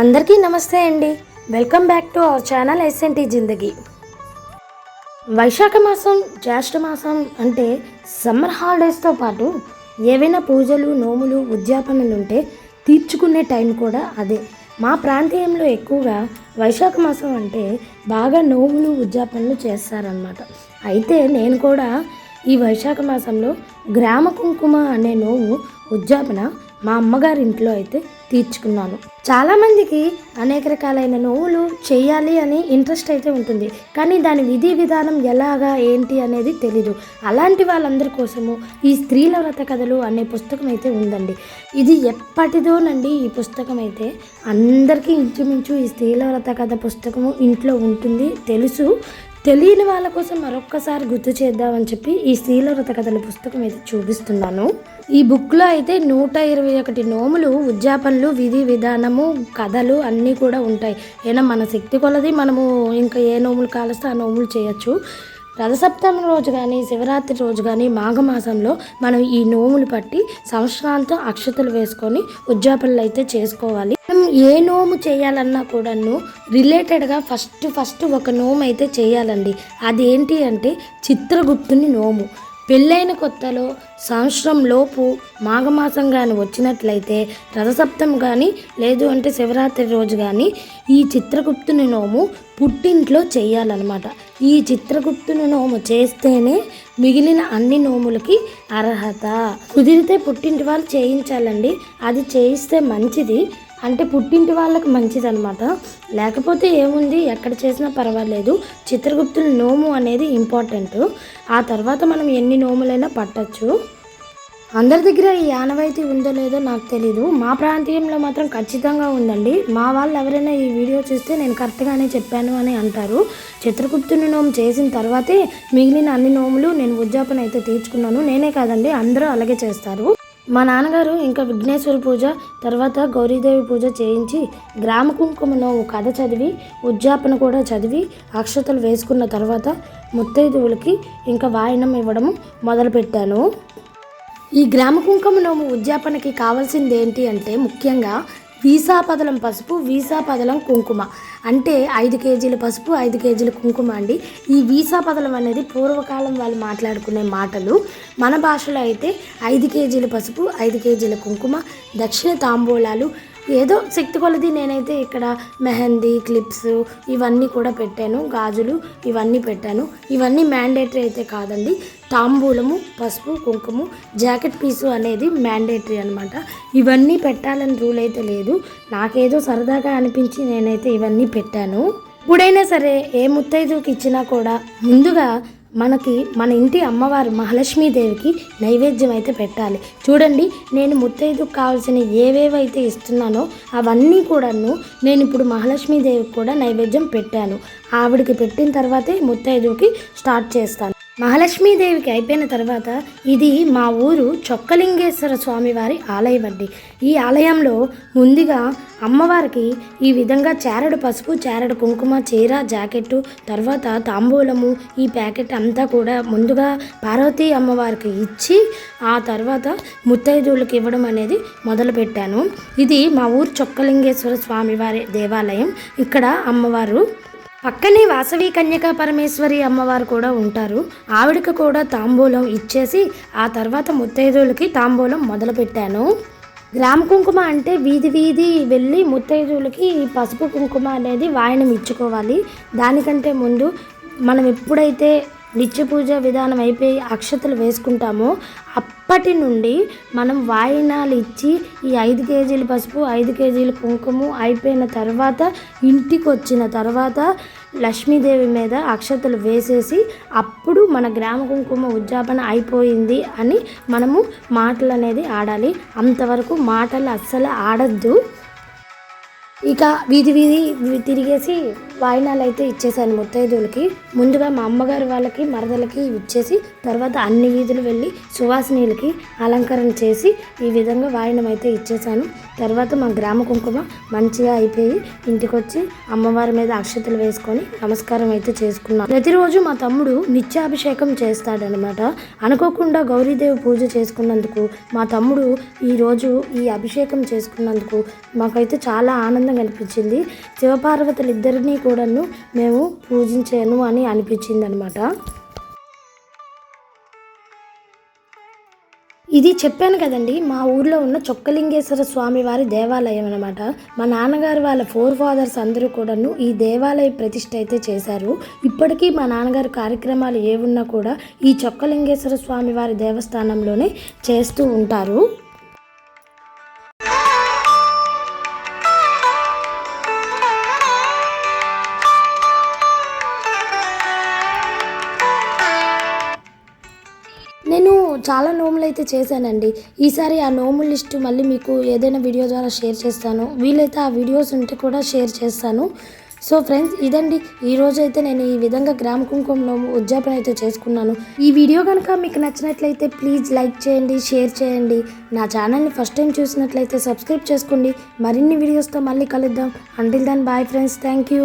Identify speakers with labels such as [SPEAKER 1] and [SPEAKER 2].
[SPEAKER 1] అందరికీ నమస్తే అండి. Welcome back to our channel SNT Zindagi. వైశాఖ మాసం జ్యేష్ఠ మాసం అంటే సమ్మర్ హాలిడేస్తో పాటు ఏవైనా పూజలు నోములు ఉద్యాపనలు ఉంటే తీర్చుకునే టైం కూడా అదే. మా ప్రాంతీయంలో ఎక్కువగా వైశాఖ మాసం అంటే బాగా నోములు ఉద్యాపనలు చేస్తారనమాట అయితే నేను కూడా ఈ వైశాఖ మాసంలో గ్రామ కుంకుమ అనే నోము ఉద్యాపన మా అమ్మగారి ఇంట్లో అయితే తీర్చుకున్నాను. చాలామందికి అనేక రకాలైన నోవులు చేయాలి అని ఇంట్రెస్ట్ అయితే ఉంటుంది. కానీ దాని విధి విధానం ఎలాగా ఏంటి అనేది తెలీదు. అలాంటి వాళ్ళందరి కోసము ఈ స్త్రీల వ్రత కథలు అనే పుస్తకం అయితే ఉందండి. ఇది ఎప్పటిదోనండి ఈ పుస్తకం అయితే. అందరికీ ఇంచుమించు ఈ స్త్రీల వ్రత కథ పుస్తకము ఇంట్లో ఉంటుంది తెలుసు. తెలియని వాళ్ళ కోసం మరొక్కసారి గుర్తు చేద్దామని చెప్పి ఈ స్త్రీల వ్రత కథల పుస్తకం అయితే చూపిస్తున్నాను. ఈ బుక్లో అయితే నూట ఇరవై ఒకటి నోములు ఉద్యాపనలు విధి విధానము కథలు అన్నీ కూడా ఉంటాయి. ఏనా మన శక్తి కొలది మనము ఇంకా ఏ నోములు కాలుస్తే ఆ నోములు చేయొచ్చు. రథసప్తమి రోజు కానీ శివరాత్రి రోజు కానీ మాఘమాసంలో మనం ఈ నోములు పట్టి సంవత్సరాంతం అక్షతలు వేసుకొని ఉద్యాపనలు అయితే చేసుకోవాలి. మనం ఏ నోము చేయాలన్నా కూడాను రిలేటెడ్గా ఫస్ట్ ఫస్ట్ ఒక నోము అయితే చేయాలండి. అదేంటి అంటే చిత్రగుప్తుని నోము. పెళ్ళైన కొత్తలో సంవత్సరంలోపు మాఘమాసం కానీ వచ్చినట్లయితే రథసప్తం కానీ లేదు అంటే శివరాత్రి రోజు కానీ ఈ చిత్రగుప్తుని నోము పుట్టింట్లో చేయాలన్నమాట. ఈ చిత్రగుప్తుని నోము చేస్తేనే మిగిలిన అన్ని నోములకి అర్హత. కుదిరితే పుట్టింటి వాళ్ళు చేయించాలండి. అది చేయిస్తే మంచిది. అంటే పుట్టింటి వాళ్ళకి మంచిదన్నమాట. లేకపోతే ఏముంది? ఎక్కడ చేసినా పర్వాలేదు. చిత్రగుప్తుని నోము అనేది ఇంపార్టెంట్. ఆ తర్వాత మనం ఎన్ని నోములైనా పట్టచ్చు. అందరి దగ్గర ఈ ఆనవాయితీ ఉందో లేదో నాకు తెలీదు. మా ప్రాంతీయంలో మాత్రం ఖచ్చితంగా ఉందండి. మా వాళ్ళు ఎవరైనా ఈ వీడియో చూస్తే నేను కరెక్ట్గానే చెప్పాను అని అంటారు. చిత్రగుప్తుని నోము చేసిన తర్వాతే మిగిలిన అన్ని నోములు నేను ఉద్యాపన అయితే తీర్చుకున్నాను. నేనే కాదండి అందరూ అలాగే చేస్తారు. మా నాన్నగారు ఇంకా విఘ్నేశ్వర పూజ తర్వాత గౌరీదేవి పూజ చేయించి గ్రామ కుంకుమను కథ చదివి ఉద్యాపన కూడా చదివి అక్షతలు వేసుకున్న తర్వాత ముత్తైదువులకి ఇంకా వాయనం ఇవ్వడం మొదలుపెట్టాను. ఈ గ్రామ కుంకుమ నోము ఉద్యాపనకి కావాల్సింది ఏంటి అంటే ముఖ్యంగా వీసా పదలం పసుపు వీసా పదలం కుంకుమ. అంటే ఐదు కేజీల పసుపు ఐదు కేజీల కుంకుమ అండి. ఈ వీసా పదలం అనేది పూర్వకాలం వాళ్ళు మాట్లాడుకునే మాటలు. మన భాషలో అయితే ఐదు కేజీల పసుపు ఐదు కేజీల కుంకుమ దక్షిణ తాంబూలాలు ఏదో శక్తి కొలది నేనైతే ఇక్కడ మెహందీ క్లిప్స్ ఇవన్నీ కూడా పెట్టాను గాజులు ఇవన్నీ పెట్టాను. ఇవన్నీ మ్యాండేటరీ అయితే కాదండి. తాంబూలము పసుపు కుంకుమ జాకెట్ పీసు అనేది మ్యాండేటరీ అనమాట ఇవన్నీ పెట్టాలని రూల్ అయితే లేదు. నాకేదో సరదాగా అనిపించి నేనైతే ఇవన్నీ పెట్టాను. ఇప్పుడైనా సరే ఏ ముత్తైదుకి ఇచ్చినా కూడా ముందుగా మనకి మన ఇంటి అమ్మవారు మహాలక్ష్మీదేవికి నైవేద్యం అయితే పెట్టాలి. చూడండి నేను ముత్తైదుకు కావాల్సిన ఏవేవైతే ఇస్తున్నానో అవన్నీ కూడాను నేను ఇప్పుడు మహాలక్ష్మీదేవికి కూడా నైవేద్యం పెట్టాను. ఆవిడకి పెట్టిన తర్వాతే ముత్తైదుకి స్టార్ట్ చేస్తాను. మహాలక్ష్మీదేవికి అయిపోయిన తర్వాత ఇది మా ఊరు చొక్కలింగేశ్వర స్వామివారి ఆలయ ఆలయం అండి. ఈ ఆలయంలో ముందుగా అమ్మవారికి ఈ విధంగా చారడు పసుపు చారడు కుంకుమ చీర జాకెట్టు తర్వాత తాంబూలము ఈ ప్యాకెట్ అంతా కూడా ముందుగా పార్వతీ అమ్మవారికి ఇచ్చి ఆ తర్వాత ముత్తైదువులకు ఇవ్వడం అనేది మొదలుపెట్టాను ఇది మా ఊరు చొక్కలింగేశ్వర స్వామివారి దేవాలయం. ఇక్కడ అమ్మవారు పక్కనే వాసవి కన్యకా పరమేశ్వరి అమ్మవారు కూడా ఉంటారు. ఆవిడకి కూడా తాంబూలం ఇచ్చేసి ఆ తర్వాత ముత్తైదువులకి తాంబూలం మొదలుపెట్టాను. గ్రామ కుంకుమ అంటే వీధి వీధి వెళ్ళి ముత్తైదువులకి ఈ పసుపు కుంకుమ అనేది వాయనం ఇచ్చుకోవాలి. దానికంటే ముందు మనం ఎప్పుడైతే నిత్య పూజ విధానం అయిపోయి అక్షతలు వేసుకుంటామో అప్పటి నుండి మనం వాయినాలు ఇచ్చి ఈ ఐదు కేజీల పసుపు ఐదు కేజీలు కుంకుమ అయిపోయిన తర్వాత ఇంటికి వచ్చిన తర్వాత లక్ష్మీదేవి మీద అక్షతలు వేసేసి అప్పుడు మన గ్రామ కుంకుమ ఉద్యాపన అయిపోయింది అని మనము మాటలు అనేది ఆడాలి. అంతవరకు మాటలు అస్సలు ఆడద్దు. ఇక వీధి వీధి తిరిగేసి వాయినాలు అయితే ఇచ్చేసాను ముత్తైదువులకి. ముందుగా మా అమ్మగారు వాళ్ళకి మరదలకి ఇచ్చేసి తర్వాత అన్ని వీధులు వెళ్ళి సువాసినీలకి అలంకరణ చేసి ఈ విధంగా వాయినం అయితే ఇచ్చేసాను తర్వాత మా గ్రామ కుంకుమ మంచిగా అయిపోయి ఇంటికి వచ్చి అమ్మవారి మీద అక్షతలు వేసుకొని నమస్కారం అయితే చేసుకున్నాను. ప్రతిరోజు మా తమ్ముడు నిత్యాభిషేకం చేస్తాడనమాట. అనుకోకుండా గౌరీదేవి పూజ చేసుకున్నందుకు మా తమ్ముడు ఈరోజు ఈ అభిషేకం చేసుకున్నందుకు మాకైతే చాలా ఆనందం అనిపించింది. శివపార్వతులు ఇద్దరినీ కూడాను మేము పూజించాను అని అనిపించింది అనమాట ఇది చెప్పాను కదండి మా ఊర్లో ఉన్న చొక్కలింగేశ్వర స్వామి వారి దేవాలయం అనమాట. మా నాన్నగారు వాళ్ళ ఫోర్ ఫాదర్స్ అందరూ కూడాను ఈ దేవాలయ ప్రతిష్ట అయితే చేశారు. ఇప్పటికీ మా నాన్నగారు కార్యక్రమాలు ఏమున్నా కూడా ఈ చొక్కలింగేశ్వర స్వామి వారి దేవస్థానంలోనే చేస్తూ ఉంటారు. చాలా నోములు అయితే చేశానండి. ఈసారి ఆ నోము లిస్టు మళ్ళీ మీకు ఏదైనా వీడియో ద్వారా షేర్ చేస్తాను. వీలైతే ఆ వీడియోస్ ఉంటే కూడా షేర్ చేస్తాను. సో ఫ్రెండ్స్ ఇదండి. ఈ రోజు అయితే నేను ఈ విధంగా గ్రామ కుంకుమ నోము ఉద్యాపన అయితే చేసుకున్నాను. ఈ వీడియో కనుక మీకు నచ్చినట్లయితే ప్లీజ్ లైక్ చేయండి షేర్ చేయండి. నా ఛానల్ని ఫస్ట్ టైం చూసినట్లయితే సబ్స్క్రైబ్ చేసుకోండి. మరిన్ని వీడియోస్తో మళ్ళీ కలుద్దాం. Until then bye friends thank you